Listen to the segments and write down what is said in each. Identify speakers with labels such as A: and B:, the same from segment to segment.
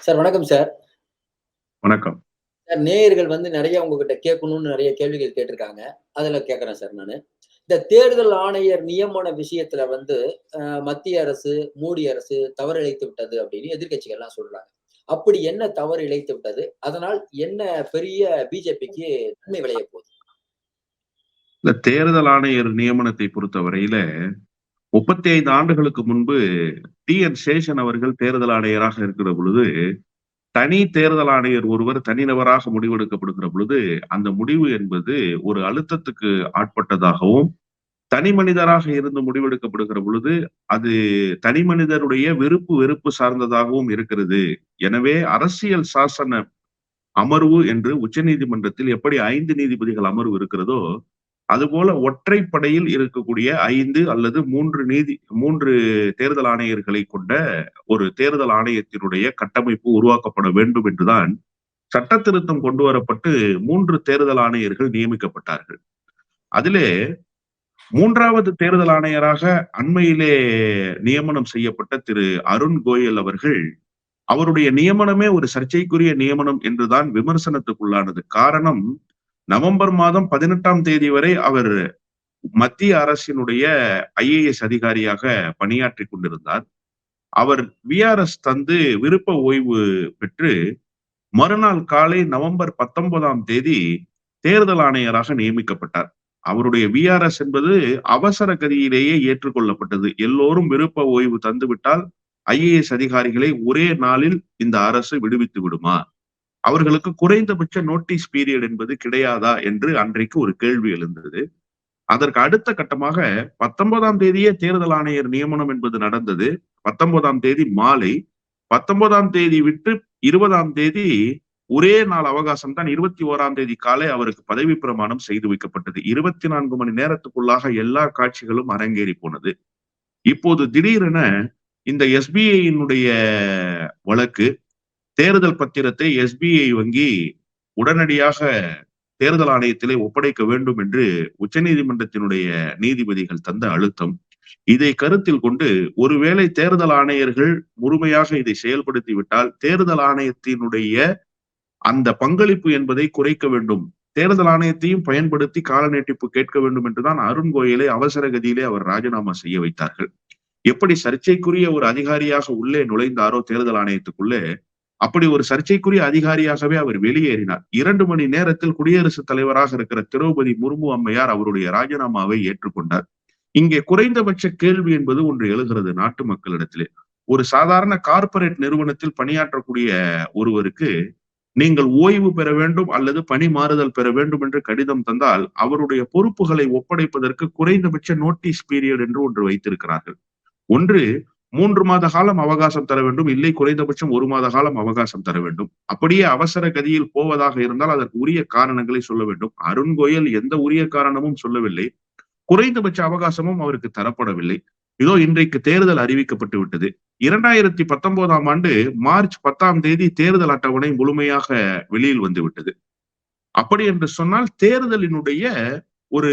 A: Sir வணக்கம் sir.
B: வணக்கம்.
A: Sir நேயர்கள் வந்து நெறைய உங்ககிட்ட கேட்கணும்னு நெறைய கேள்விகள் கேட்டிருக்காங்க. அதுல கேட்கிறேன் சார் நானு. இந்த தேர்தல் ஆணையர் நியமன விஷயத்துல வந்து மத்திய அரசு, மோடி அரசு தவறு இழைத்து விட்டது அப்படின்னு எதிர்க்கட்சிகள்லாம் சொல்றாங்க. அப்படி என்ன தவறு இழைத்து விட்டது? அதனால் என்ன பெரிய பிஜேபிக்கு நன்மை விளையப் போகுது?
B: இந்த தேர்தல் ஆணையர் நியமனத்தை முப்பத்தி ஐந்து ஆண்டுகளுக்கு முன்பு டி என் சேஷன் அவர்கள் தேர்தல் ஆணையராக இருக்கிற பொழுது, தனி தேர்தல் ஆணையர் ஒருவர் தனிநபராக முடிவெடுக்கப்படுகிற பொழுது, அந்த முடிவு என்பது ஒரு அழுத்தத்துக்கு ஆட்பட்டதாகவும், தனி மனிதராக இருந்து முடிவெடுக்கப்படுகிற பொழுது, அது தனி மனிதருடைய வெறுப்பு வெறுப்பு சார்ந்ததாகவும் இருக்கிறது. எனவே அரசியல் சாசன அமர்வு என்று உச்சநீதிமன்றத்தில் எப்படி ஐந்து நீதிபதிகள் அமர்வு இருக்கிறதோ, அதுபோல ஒற்றைப்படையில் இருக்கக்கூடிய ஐந்து அல்லது மூன்று நீதி மூன்று தேர்தல் ஆணையர்களை கொண்ட ஒரு தேர்தல் ஆணையத்தினுடைய கட்டமைப்பு உருவாக்கப்பட வேண்டும் என்றுதான் சட்ட திருத்தம் கொண்டு வரப்பட்டு மூன்று தேர்தல் ஆணையர்கள் நியமிக்கப்பட்டார்கள். அதிலே மூன்றாவது தேர்தல் ஆணையராக அண்மையிலே நியமனம் செய்யப்பட்ட திரு அருண் கோயல் அவர்கள், அவருடைய நியமனமே ஒரு சர்ச்சைக்குரிய நியமனம் என்றுதான் விமர்சனத்துக்குள்ளானது. காரணம், நவம்பர் மாதம் 18ஆம் தேதி வரை அவர் மத்திய அரசினுடைய ஐஏஎஸ் அதிகாரியாக பணியாற்றிக் கொண்டிருந்தார். அவர் விஆர்எஸ் தந்து விருப்ப ஓய்வு பெற்று, மறுநாள் காலை நவம்பர் 19ஆம் தேதி தேர்தல் ஆணையராக நியமிக்கப்பட்டார். அவருடைய விஆர்எஸ் என்பது அவசர கதியிலேயே ஏற்றுக்கொள்ளப்பட்டது. எல்லோரும் விருப்ப ஓய்வு தந்துவிட்டால், ஐஏஎஸ் அதிகாரிகளை ஒரே நாளில் இந்த அரசு விடுவித்து விடுமா? அவர்களுக்கு குறைந்தபட்ச நோட்டீஸ் பீரியட் என்பது கிடையாதா? என்று அன்றைக்கு ஒரு கேள்வி எழுந்தது. அதற்கு அடுத்த கட்டமாக 19ஆம் தேதியே தேர்தல் ஆணையர் நியமனம் என்பது நடந்தது. 19ஆம் தேதி மாலை, 19ஆம் தேதி விட்டு 20ஆம் தேதி ஒரே நாள் அவகாசம் தான் 21ஆம் தேதி காலை அவருக்கு பதவி பிரமாணம் செய்து வைக்கப்பட்டது. 24 மணி நேரத்துக்குள்ளாக எல்லா காட்சிகளும் அரங்கேறி போனது. இப்போது திடீரென இந்த எஸ்பிஐயினுடைய வழக்கு, தேர்தல் பத்திரத்தை எஸ்பிஐ வங்கி உடனடியாக தேர்தல் ஆணையத்திலே ஒப்படைக்க வேண்டும் என்று உச்சநீதிமன்றத்தினுடைய நீதிபதிகள் தந்த அழுத்தம். இதை கருத்தில் கொண்டு, ஒருவேளை தேர்தல் ஆணையர்கள் முழுமையாக இதை செயல்படுத்திவிட்டால் தேர்தல் ஆணையத்தினுடைய அந்த பங்களிப்பு என்பதை குறைக்க வேண்டும். தேர்தல் ஆணையத்தையும் பயன்படுத்தி கால நீட்டிப்பு கேட்க வேண்டும் என்றுதான் அருண் கோயலை அவசர கதியிலே அவர் ராஜினாமா செய்ய வைத்தார்கள். எப்படி சர்ச்சைக்குரிய ஒரு அதிகாரியாக உள்ளே நுழைந்தாரோ தேர்தல் ஆணையத்துக்குள்ளே, அப்படி ஒரு சர்ச்சைக்குரிய அதிகாரியாகவே அவர் வெளியேறினார். இரண்டு மணி நேரத்தில் குடியரசுத் தலைவராக இருக்கிற திரௌபதி முர்மு அம்மையார் அவருடைய ராஜினாமாவை ஏற்றுக்கொண்டார். இங்கே குறைந்தபட்ச கேள்வி என்பது ஒன்று எழுகிறது நாட்டு மக்களிடத்திலே. ஒரு சாதாரண கார்ப்பரேட் நிறுவனத்தில் பணியாற்றக்கூடிய ஒருவருக்கு, நீங்கள் ஓய்வு பெற வேண்டும் அல்லது பணி மாறுதல் பெற வேண்டும் என்று கடிதம் தந்தால், அவருடைய பொறுப்புகளை ஒப்படைப்பதற்கு குறைந்தபட்ச நோட்டீஸ் பீரியட் என்று ஒன்று வைத்திருக்கிறார்கள். ஒன்று மூன்று மாத காலம் அவகாசம் தர வேண்டும். இல்லை குறைந்தபட்சம் ஒரு மாத காலம் அவகாசம் தர வேண்டும். அப்படியே அவசர கதியில் போவதாக இருந்தால் அதற்கு உரிய காரணங்களை சொல்ல வேண்டும். அருண் கோயல் எந்த உரிய காரணமும் சொல்லவில்லை. குறைந்தபட்ச அவகாசமும் அவருக்கு தரப்படவில்லை. இதோ இன்றைக்கு தேர்தல் அறிவிக்கப்பட்டு விட்டது. 2019ஆம் ஆண்டு மார்ச் 10ஆம் தேதி தேர்தல் அட்டவணை முழுமையாக வெளியில் வந்துவிட்டது. அப்படி என்று சொன்னால் தேர்தலினுடைய ஒரு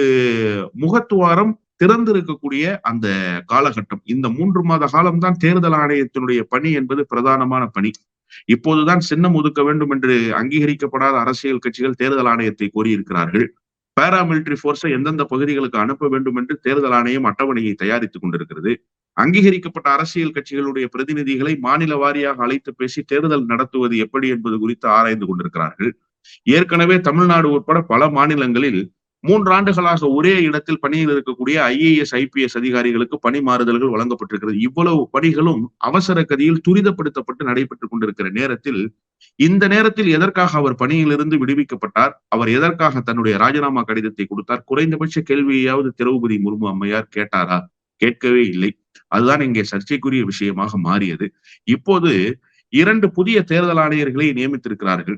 B: முகத்துவாரம் திறந்திருக்கக்கூடிய அந்த காலகட்டம். இந்த மூன்று மாத காலம் தான் தேர்தல் ஆணையத்தினுடைய பணி என்பது பிரதானமான பணி. இப்போதுதான் சின்னம் ஒதுக்க வேண்டும் என்று அங்கீகரிக்கப்படாத அரசியல் கட்சிகள் தேர்தல் ஆணையத்தை கோரியிருக்கிறார்கள். பாரா மிலிட்டரி போர்ஸை எந்தெந்த பகுதிகளுக்கு அனுப்ப வேண்டும் என்று தேர்தல் ஆணையம் அட்டவணையை தயாரித்துக் கொண்டிருக்கிறது. அங்கீகரிக்கப்பட்ட அரசியல் கட்சிகளுடைய பிரதிநிதிகளை மாநில வாரியாக அழைத்து பேசி தேர்தல் நடத்துவது எப்படி என்பது குறித்து ஆராய்ந்து கொண்டிருக்கிறார்கள். ஏற்கனவே தமிழ்நாடு உட்பட பல மாநிலங்களில் மூன்று ஆண்டுகளாக ஒரே இடத்தில் பணியில் இருக்கக்கூடிய ஐஏஎஸ், ஐபிஎஸ் அதிகாரிகளுக்கு பணி மாறுதல்கள் வழங்கப்பட்டிருக்கிறது. இவ்வளவு பணிகளும் அவசர கதியில் துரிதப்படுத்தப்பட்டு நடைபெற்றுக் கொண்டிருக்கிற நேரத்தில், இந்த நேரத்தில் எதற்காக அவர் பணியிலிருந்து விடுவிக்கப்பட்டார்? அவர் எதற்காக தன்னுடைய ராஜினாமா கடிதத்தை கொடுத்தார்? குறைந்தபட்ச கேள்வியாவது திரௌபதி முர்மு அம்மையார் கேட்டாரா? கேட்கவே இல்லை. அதுதான் இங்கே சர்ச்சைக்குரிய விஷயமாக மாறியது. இப்போது இரண்டு புதிய தேர்தல் ஆணையர்களை நியமித்திருக்கிறார்கள்.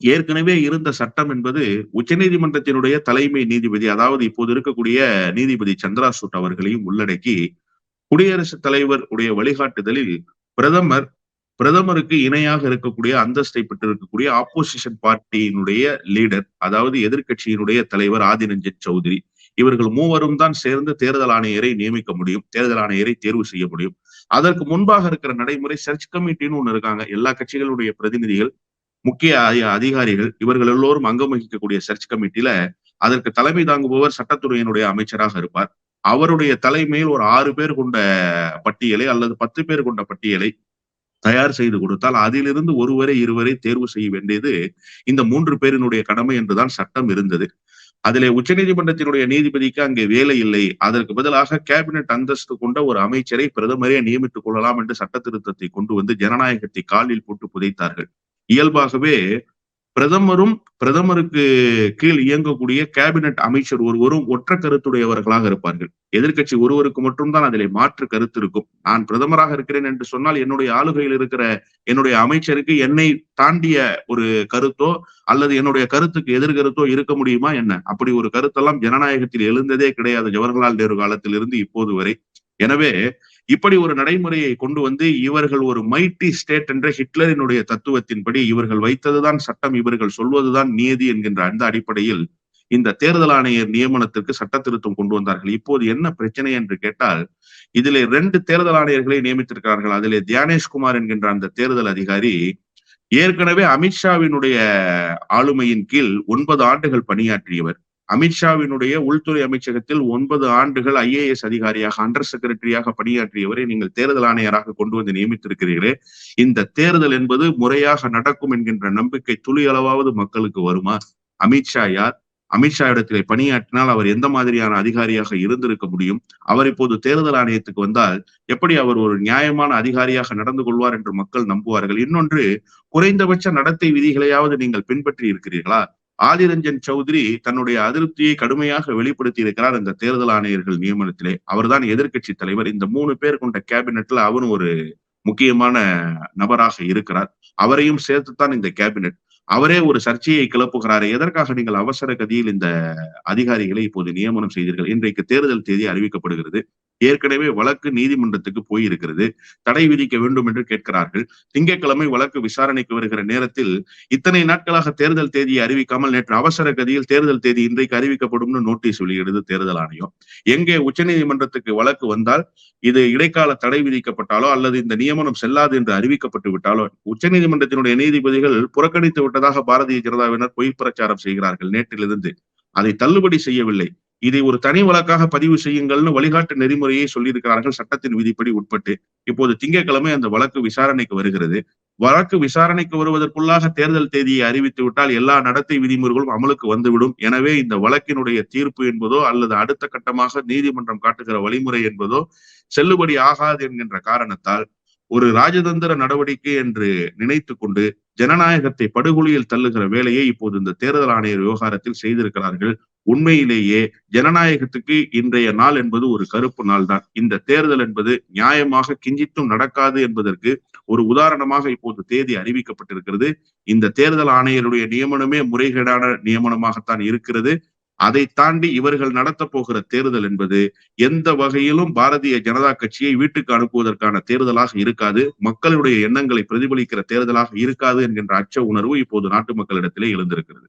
B: ஏற்கனவே இருந்த சட்டம் என்பது உச்சநீதிமன்றத்தினுடைய தலைமை நீதிபதி, அதாவது இப்போது இருக்கக்கூடிய நீதிபதி சந்திராசூட் அவர்களையும் உள்ளடக்கி, குடியரசுத் தலைவர் உடைய வழிகாட்டுதலில் பிரதமர், பிரதமருக்கு இணையாக இருக்கக்கூடிய அந்தஸ்தை பெற்றிருக்கக்கூடிய ஆப்போசிஷன் பார்ட்டியினுடைய லீடர், அதாவது எதிர்கட்சியினுடைய தலைவர் ஆதிரஞ்சன் சௌத்ரி, இவர்கள் மூவரும் தான் சேர்ந்து தேர்தல் ஆணையரை நியமிக்க முடியும். தேர்தல் ஆணையரை தேர்வு செய்ய முடியும். அதற்கு முன்பாக இருக்கிற நடைமுறை சர்ச் கமிட்டின்னு ஒண்ணு இருக்காங்க எல்லா கட்சிகளுடைய பிரதிநிதிகள் முக்கிய அதிகாரிகள் இவர்கள் எல்லோரும் அங்கம் வகிக்கக்கூடிய சர்ச் கமிட்டியில அதற்கு தலைமை தாங்குபவர் சட்டத்துறையினுடைய அமைச்சராக இருப்பார். அவருடைய தலைமையில் ஒரு ஆறு பேர் கொண்ட பட்டியலை அல்லது பத்து பேர் கொண்ட பட்டியலை தயார் செய்து கொடுத்தால் அதிலிருந்து ஒருவரை இருவரை தேர்வு செய்ய வேண்டியது இந்த மூன்று பேரினுடைய கடமை என்றுதான் சட்டம் இருந்தது. அதிலே உச்சநீதிமன்றத்தினுடைய நீதிபதிக்கு அங்கே வேலை இல்லை. அதற்கு பதிலாக கேபினெட் அந்தஸ்து கொண்ட ஒரு அமைச்சரை பிரதமரே நியமித்துக் கொள்ளலாம் என்று சட்ட திருத்தத்தை கொண்டு வந்து ஜனநாயகத்தை காலில் போட்டு புதைத்தார்கள். இயல்பாகவே பிரதமரும் பிரதமருக்கு கீழ் இயங்கக்கூடிய கேபினெட் அமைச்சர் ஒருவரும் ஒற்ற கருத்துடையவர்களாக இருப்பார்கள். எதிர்க்கட்சி ஒருவருக்கு மட்டும்தான் அதிலே மாற்று கருத்து இருக்கும். நான் பிரதமராக இருக்கிறேன் என்று சொன்னால் என்னுடைய ஆளுகையில் இருக்கிற என்னுடைய அமைச்சருக்கு என்னை தாண்டிய ஒரு கருத்தோ அல்லது என்னுடைய கருத்துக்கு எதிர்கருத்தோ இருக்க முடியுமா என்ன? அப்படி ஒரு கருத்தெல்லாம் ஜனநாயகத்தில் எழுந்ததே கிடையாது ஜவஹர்லால் நேரு காலத்தில் இருந்து இப்போது வரை. எனவே இப்படி ஒரு நடைமுறையை கொண்டு வந்து இவர்கள் ஒரு மைட்டி ஸ்டேட் என்ற ஹிட்லரினுடைய தத்துவத்தின்படி இவர்கள் வைத்ததுதான் சட்டம் இவர்கள் சொல்வதுதான் நீதி என்கின்ற அந்த அடிப்படையில் இந்த தேர்தல் ஆணையர் நியமனத்திற்கு சட்ட திருத்தம் கொண்டு வந்தார்கள். இப்போது என்ன பிரச்சனை என்று கேட்டால் இதிலே ரெண்டு தேர்தல் ஆணையர்களை நியமித்திருக்கிறார்கள். அதிலே தியானேஷ்குமார் என்கின்ற அந்த தேர்தல் அதிகாரி ஏற்கனவே அமித்ஷாவினுடைய ஆளுமையின் கீழ் ஒன்பது ஆண்டுகள் பணியாற்றியவர். அமித்ஷாவினுடைய உள்துறை அமைச்சகத்தில் ஒன்பது ஆண்டுகள் ஐஏஎஸ் அதிகாரியாக அண்டர் செக்ரட்டரியாக பணியாற்றியவரை நீங்கள் தேர்தல் ஆணையராக கொண்டு வந்து நியமித்திருக்கிறீர்களே. இந்த தேர்தல் என்பது முறையாக நடக்கும் என்கின்ற நம்பிக்கை துளி அளவாவது மக்களுக்கு வருமா? அமித்ஷா யார்? அமித்ஷா இடத்திலே பணியாற்றினால் அவர் எந்த மாதிரியான அதிகாரியாக இருந்திருக்க முடியும்? அவர் இப்போது தேர்தல் ஆணையத்துக்கு வந்தால் எப்படி அவர் ஒரு நியாயமான அதிகாரியாக நடந்து கொள்வார் என்று மக்கள் நம்புவார்கள்? இன்னொன்று குறைந்தபட்ச நடத்தை விதிகளையாவது நீங்கள் பின்பற்றி இருக்கிறீர்களா? ஆதிரஞ்சன் சௌத்ரி தன்னுடைய அதிருப்தியை கடுமையாக வெளிப்படுத்தி இருக்கிறார் இந்த தேர்தல் ஆணையர்கள் நியமனத்திலே. அவர்தான் எதிர்க்கட்சி தலைவர். இந்த மூணு பேர் கொண்ட கேபினெட்ல அவரும் ஒரு முக்கியமான நபராக இருக்கிறார். அவரையும் சேர்த்துத்தான் இந்த கேபினெட் அவரே ஒரு சர்ச்சையை கிளப்புகிறாரு. எதற்காக நீங்கள் அவசர கதியில் இந்த அதிகாரிகளை இப்போது நியமனம் செய்தீர்கள்? இன்றைக்கு தேர்தல் தேதி அறிவிக்கப்படுகிறது. ஏற்கனவே வழக்கு நீதிமன்றத்துக்கு போயிருக்கிறது. தடை விதிக்க வேண்டும் என்று கேட்கிறார்கள். திங்கட்கிழமை வழக்கு விசாரணைக்கு வருகிற நேரத்தில் இத்தனை நாட்களாக தேர்தல் தேதியை அறிவிக்காமல் நேற்று அவசர கதியில் தேர்தல் தேதி இன்றைக்கு அறிவிக்கப்படும் நோட்டீஸ் வெளியிடுது தேர்தல் ஆணையம். எங்கே உச்சநீதிமன்றத்துக்கு வழக்கு வந்தால் இது இடைக்கால தடை விதிக்கப்பட்டாலோ அல்லது இந்த நியமனம் செல்லாது என்று அறிவிக்கப்பட்டு விட்டாலோ உச்சநீதிமன்றத்தினுடைய நீதிபதிகள் புறக்கணித்து விட்டதாக பாரதிய ஜனதாவினர் பொய் பிரச்சாரம் செய்கிறார்கள் நேற்றிலிருந்து. அதை தள்ளுபடி செய்யவில்லை. இதை ஒரு தனி வழக்காக பதிவு செய்யுங்கள்னு வழிகாட்டு நெறிமுறையை சொல்லியிருக்கிறார்கள் சட்டத்தின் விதிப்படி உட்பட்டு. இப்போது திங்கட்கிழமை அந்த வழக்கு விசாரணைக்கு வருகிறது. வழக்கு விசாரணைக்கு வருவதற்குள்ளாக தேர்தல் தேதியை அறிவித்து விட்டால் எல்லா நடத்தை விதிமுறைகளும் அமலுக்கு வந்துவிடும். எனவே இந்த வழக்கினுடைய தீர்ப்பு என்பதோ அல்லது அடுத்த கட்டமாக நீதிமன்றம் காட்டுகிற வழிமுறை என்பதோ செல்லுபடி ஆகாது என்கின்ற காரணத்தால் ஒரு ராஜதந்திர நடவடிக்கை என்று நினைத்து கொண்டு ஜனநாயகத்தை படுகொலியில் தள்ளுகிற வேலையை இப்போது இந்த தேர்தல் ஆணையர் விவகாரத்தில் செய்திருக்கிறார்கள். உண்மையிலேயே ஜனநாயகத்துக்கு இன்றைய நாள் என்பது ஒரு கருப்பு நாள் தான் இந்த தேர்தல் என்பது நியாயமாக கிஞ்சித்தும் நடக்காது என்பதற்கு ஒரு உதாரணமாக இப்போது தேதி அறிவிக்கப்பட்டிருக்கிறது. இந்த தேர்தல் ஆணையருடைய நியமனமே முறைகேடான நியமனமாகத்தான் இருக்கிறது. அதை தாண்டி இவர்கள் நடத்த போகிற தேர்தல் என்பது எந்த வகையிலும் பாரதிய ஜனதா கட்சியை வீட்டுக்கு அனுப்புவதற்கான தேர்தலாக இருக்காது. மக்களுடைய எண்ணங்களை பிரதிபலிக்கிற தேர்தலாக இருக்காது என்கின்ற அச்ச உணர்வு இப்போது நாட்டு மக்களிடத்திலே எழுந்திருக்கிறது.